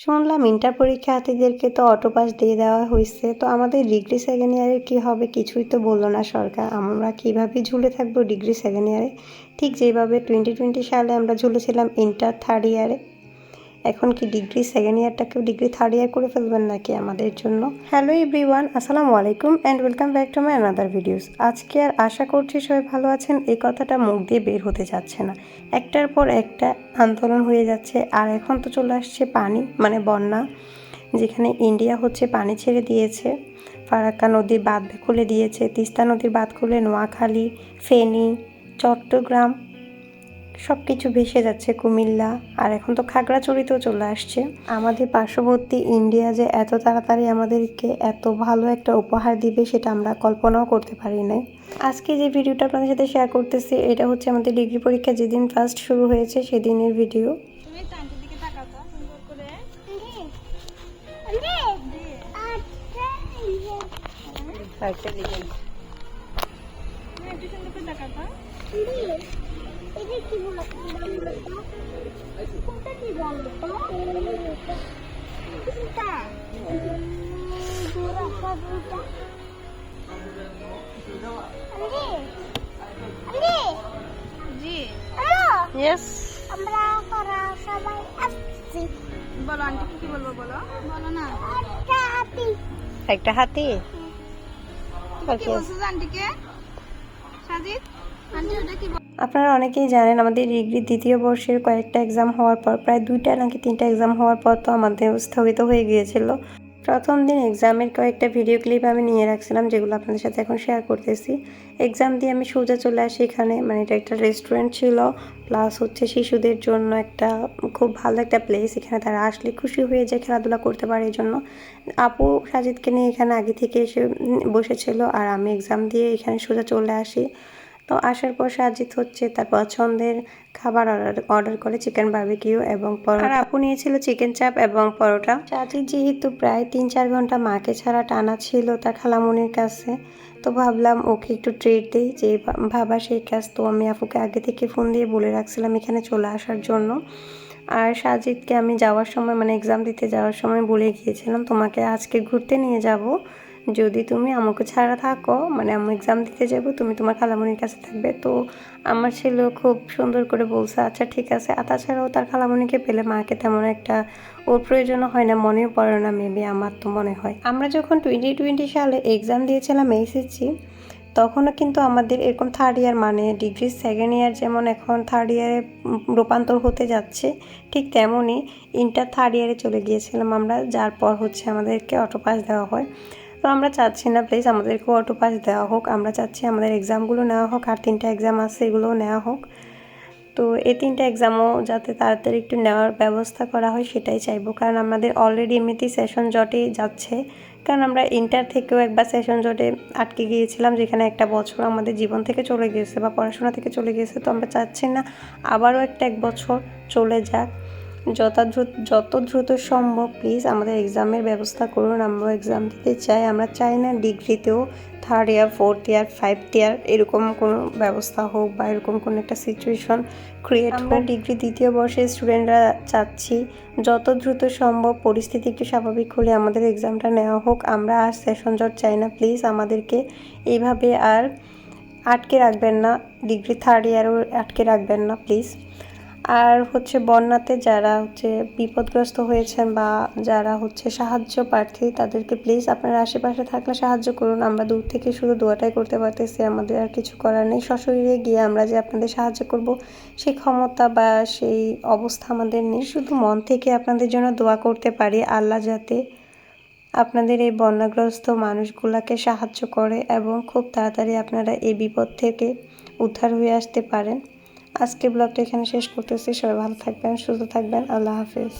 শুনলাম ইন্টার পরীক্ষার্থীদেরকে তো অটোপাস দিয়ে দেওয়া হয়েছে তো আমাদের ডিগ্রি সেকেন্ড ইয়ারের কী হবে কিছুই তো বলল না সরকার। আমরা কীভাবে ঝুলে থাকব ডিগ্রি সেকেন্ড ইয়ারে ঠিক যেভাবে টোয়েন্টি টোয়েন্টি সালে আমরা ঝুলেছিলাম ইন্টার থার্ড ইয়ারে এখন কি ডিগ্রি সেকেন্ড ইয়ারটাকেও ডিগ্রি থার্ড ইয়ার করে ফেলবেন নাকি আমাদের জন্য? হ্যালো এভরিওয়ান আসসালামু আলাইকুম and welcome back to my another videos আজকে আর আশা করছি সবাই ভালো আছেন, এই কথাটা মুখ দিয়ে বের হতে যাচ্ছে না। একটার পর একটা আন্দোলন হয়ে যাচ্ছে, আর এখন তো চলে আসছে পানি মানে বন্যা, যেখানে ইন্ডিয়া হচ্ছে পানি ছেড়ে দিয়েছে, ফারাক্কা নদীর বাঁধ খুলে দিয়েছে, তিস্তা নদীর বাঁধ খুলে নোয়াখালী, ফেনী, চট্টগ্রাম সব কিছু ভেসে যাচ্ছে কুমিল্লা। আর এখন তো খাগড়াছড়িতেও চলে আসছে। আমাদের পার্শ্ববর্তী ইন্ডিয়া যে এত তাড়াতাড়ি আমাদেরকে এত ভালো একটা উপহার দিবে সেটা আমরা কল্পনাও করতে পারি নাই। আজকে যে ভিডিওটা আপনাদের সাথে শেয়ার করতেছি এটা হচ্ছে আমাদের ডিগ্রি পরীক্ষা যেদিন ফার্স্ট শুরু হয়েছে সেদিনের ভিডিও তুমি টানটির দিকে জি। ইয়েস আমরা করা সবাই আসছি। বলো আন্টি কি বলব বলো? বলো না। একটা হাতি। একটা হাতি? কি আন্টিকে? সাজিদ? আপনারা অনেকেই জানেন, আমাদের ডিগ্রির দ্বিতীয় বর্ষের কয়েকটা এক্সাম হওয়ার পর, প্রায় দুইটা নাকি তিনটা এক্সাম হওয়ার পর তো আমাদের স্থগিত হয়ে গিয়েছিল। প্রথম দিন এক্সামের কয়েকটা ভিডিও ক্লিপ আমি নিয়ে রাখছিলাম, যেগুলো আপনাদের সাথে এখন শেয়ার করতেছি। এক্সাম দিয়ে আমি সোজা চলে আসি এখানে। মানে এটা একটা রেস্টুরেন্ট ছিল প্লাস হচ্ছে শিশুদের জন্য একটা খুব ভালো একটা প্লেস এখানে তারা আসলে খুশি হয়ে যায়, খেলাধুলা করতে পারে এই জন্য। আপু সাজিদকে নিয়ে এখানে আগে থেকে এসে বসেছিল, আর আমি এক্সাম দিয়ে এখানে সোজা চলে আসি। তো আসার পর সাজিদ হচ্ছে তার পছন্দের খাবার অর্ডার অর্ডার করে চিকেন বার্বিকিউ এবং পরোটা। আর আপু নিয়েছিল চিকেন চাপ এবং পরোটা। সাজিদ যেহেতু প্রায় তিন চার ঘণ্টা মাকে ছাড়া টানা ছিল তার খালামুনির কাছে তো ভাবলাম ওকে একটু ট্রিট দিই। যে ভাবা সেই কাজ তো আমি আপুকে আগে থেকে ফোন দিয়ে বলে রাখছিলাম এখানে চলে আসার জন্য। আর সাজিদকে আমি যাওয়ার সময় মানে এক্সাম দিতে যাওয়ার সময় বলে গিয়েছিলাম তোমাকে আজকে ঘুরতে নিয়ে যাব। যদি তুমি আমাকে ছাড়া থাকো মানে আমি এক্সাম দিতে যাব, তুমি তোমার খালামণির কাছে থাকবে। তো আমার ছেলেও খুব সুন্দর করে বলছে আচ্ছা ঠিক আছে। আর তাছাড়াও তার খালামণিকে পেলে মাকে তেমন একটা ওর প্রয়োজন হয় না, মনেও পড়ে না মেবি আমার তো মনে হয়। আমরা যখন টোয়েন্টি টোয়েন্টি সালে এক্সাম দিয়েছিলাম এসেছি তখনও কিন্তু আমাদের এরকম থার্ড ইয়ার মানে ডিগ্রি সেকেন্ড ইয়ার যেমন এখন থার্ড ইয়ারে রূপান্তর হতে যাচ্ছে, ঠিক তেমনই ইন্টার থার্ড ইয়ারে চলে গিয়েছিলাম আমরা, যার পর হচ্ছে আমাদেরকে অটো পাস দেওয়া হয়। তো আমরা চাচ্ছি না প্লিজ আমাদেরকেও অটো পাস দেওয়া হোক। আমরা চাচ্ছি আমাদের এক্সামগুলো নেওয়া হোক, আর তিনটা এক্সাম আছে এগুলোও নেওয়া হোক। তো এই তিনটা এক্সামও যাতে তাড়াতাড়ি একটু নেওয়ার ব্যবস্থা করা হয়, সেটাই চাইব। কারণ আমাদের অলরেডি এমনিতেই সেশন জটেই যাচ্ছে। কারণ আমরা ইন্টার থেকেও একবার সেশন জটে আটকে গিয়েছিলাম, যেখানে একটা বছর আমাদের জীবন থেকে চলে গিয়েছে বা পড়াশোনা থেকে চলে গিয়েছে। তো আমরা চাচ্ছি না আবারও একটা এক বছর চলে যাক। যত দ্রুত যত দ্রুত সম্ভব প্লিজ আমাদের এক্সামের ব্যবস্থা করুন। আমরা এক্সাম দিতে চাই। আমরা চাই না ডিগ্রিতেও থার্ড ইয়ার ফোর্থ ইয়ার ফাইভথ ইয়ার এরকম কোনো ব্যবস্থা হোক বা এরকম কোনো একটা সিচুয়েশন ক্রিয়েট আমরা ডিগ্রি দ্বিতীয় বর্ষের স্টুডেন্টরা চাচ্ছি যত দ্রুত সম্ভব পরিস্থিতি একটু স্বাভাবিক হলে আমাদের এক্সামটা নেওয়া হোক। আমরা আর সেশন জট চাই না। প্লিজ আমাদেরকে এইভাবে আর আটকে রাখবেন না। ডিগ্রি থার্ড ইয়ারও আটকে রাখবেন না প্লিজ আর হচ্ছে বন্যাতে যারা হচ্ছে বিপদগ্রস্ত হয়েছেন বা যারা হচ্ছে সাহায্য প্রার্থী, তাদেরকে প্লিজ আপনারা আশেপাশে থাকলে সাহায্য করুন। আমরা দূর থেকে শুধু দোয়াটাই করতে পারতেছি, আমাদের আর কিছু করার নেই। সশরীরে গিয়ে আমরা যে আপনাদের সাহায্য করব সেই ক্ষমতা বা সেই অবস্থা আমাদের নেই। শুধু মন থেকে আপনাদের জন্য দোয়া করতে পারি, আল্লাহ যাতে আপনাদের এই বন্যাগ্রস্ত মানুষগুলোকে সাহায্য করে এবং খুব তাড়াতাড়ি আপনারা এই বিপদ থেকে উদ্ধার হয়ে আসতে পারেন। আজকে ব্লগটা এখানে শেষ করতেছি। সবাই ভালো থাকবেন সুস্থ থাকবেন। আল্লাহ হাফিজ।